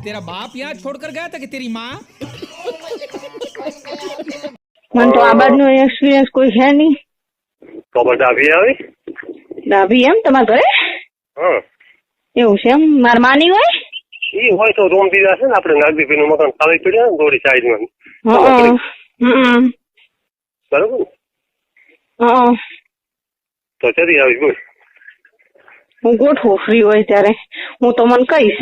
तेरा बाप यहाँ छोड़कर गया था कि तेरी माँ મને તો આ બાજનો એક્સપિરિયન્સ કોઈ છે નહીં ખબર ડાભી આવી ડાભી એમ તમારા ઘરે હા એવું છે એમ મારા માની હોય ઈ હોય તો રૂમ દીધા છે ને આપણે નાગદીપી નું મકાન ખાલી પડ્યું ને થોડી સાઈડમાં હં. હં. બરોબર ને હં. તો ચડી આવી બોલ હું ગોઠવું ફ્રી હોય ત્યારે હું તો મને કહીશ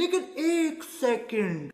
लेकिन एक सेकंड